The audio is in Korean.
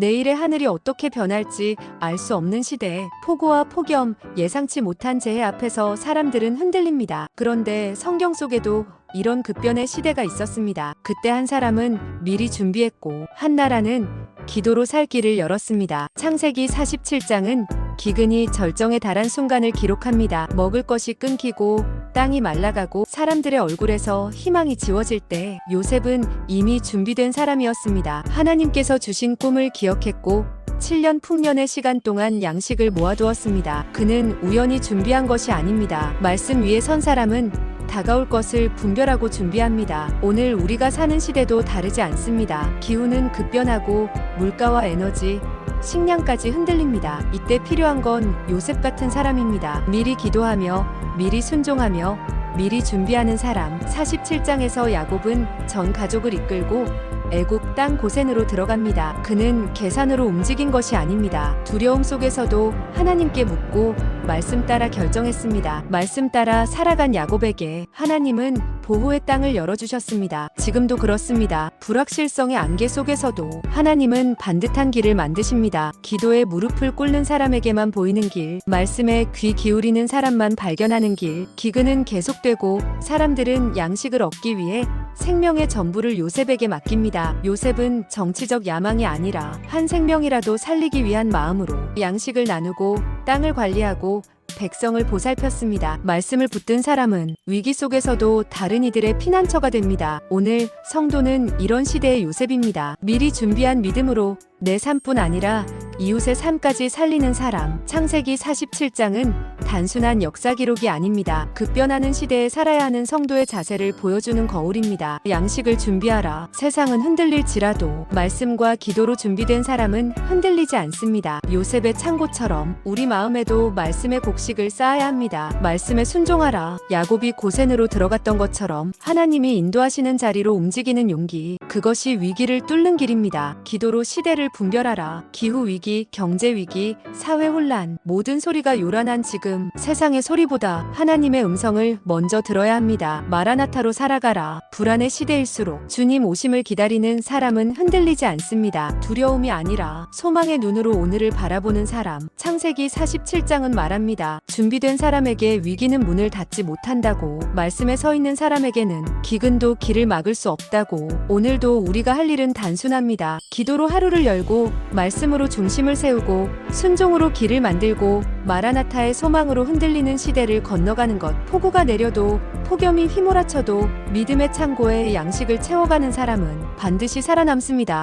내일의 하늘이 어떻게 변할지 알 수 없는 시대에 폭우와 폭염, 예상치 못한 재해 앞에서 사람들은 흔들립니다. 그런데 성경 속에도 이런 급변의 시대가 있었습니다. 그때 한 사람은 미리 준비했고 한 나라는 기도로 살 길을 열었습니다. 창세기 47장은 기근이 절정에 달한 순간을 기록합니다. 먹을 것이 끊기고 땅이 말라가고 사람들의 얼굴에서 희망이 지워질 때 요셉은 이미 준비된 사람이었습니다. 하나님께서 주신 꿈을 기억했고 7년 풍년의 시간 동안 양식을 모아두었습니다. 그는 우연히 준비한 것이 아닙니다. 말씀 위에 선 사람은 다가올 것을 분별하고 준비합니다. 오늘 우리가 사는 시대도 다르지 않습니다. 기후는 급변하고 물가와 에너지, 식량까지 흔들립니다. 이때 필요한 건 요셉 같은 사람입니다. 미리 기도하며, 미리 순종하며, 미리 준비하는 사람. 47장에서 야곱은 전 가족을 이끌고 애굽 땅 고센으로 들어갑니다. 그는 계산으로 움직인 것이 아닙니다. 두려움 속에서도 하나님께 묻고 말씀 따라 결정했습니다. 말씀 따라 살아간 야곱에게 하나님은 보호의 땅을 열어주셨습니다. 지금도 그렇습니다. 불확실성의 안개 속에서도 하나님은 반듯한 길을 만드십니다. 기도에 무릎을 꿇는 사람에게만 보이는 길, 말씀에 귀 기울이는 사람만 발견하는 길, 기근은 계속되고 사람들은 양식을 얻기 위해 생명의 전부를 요셉에게 맡깁니다. 요셉은 정치적 야망이 아니라 한 생명이라도 살리기 위한 마음으로 양식을 나누고 땅을 관리하고 백성을 보살폈습니다. 말씀을 붙든 사람은 위기 속에서도 다른 이들의 피난처가 됩니다. 오늘 성도는 이런 시대의 요셉입니다. 미리 준비한 믿음으로 내 삶뿐 아니라 이웃의 삶까지 살리는 사람. 창세기 47장은 단순한 역사 기록이 아닙니다. 급변하는 시대에 살아야 하는 성도의 자세를 보여주는 거울입니다. 양식을 준비하라. 세상은 흔들릴지라도 말씀과 기도로 준비된 사람은 흔들리지 않습니다. 요셉의 창고처럼 우리 마음에도 말씀의 곡식을 쌓아야 합니다. 말씀에 순종하라. 야곱이 고센으로 들어갔던 것처럼 하나님이 인도하시는 자리로 움직이는 용기. 그것이 위기를 뚫는 길입니다. 기도로 시대를 분별하라. 기후 위기, 경제 위기, 사회 혼란, 모든 소리가 요란한 지금 세상의 소리보다 하나님의 음성을 먼저 들어야 합니다. 마라나타로 살아가라. 불안의 시대일수록 주님 오심을 기다리는 사람은 흔들리지 않습니다. 두려움이 아니라 소망의 눈으로 오늘을 바라보는 사람. 창세기 47장은 말합니다. 준비된 사람에게 위기는 문을 닫지 못한다고. 말씀에 서 있는 사람에게는 기근도 길을 막을 수 없다고. 오늘도 우리가 할 일은 단순합니다. 기도로 하루를 열고 말씀으로 중심을 세우고 순종으로 길을 만들고 마라나타의 소망 으로 흔들리는 시대를 건너가는 것. 폭우가 내려도 폭염이 휘몰아쳐도 믿음의 창고에 양식을 채워가는 사람은 반드시 살아남습니다.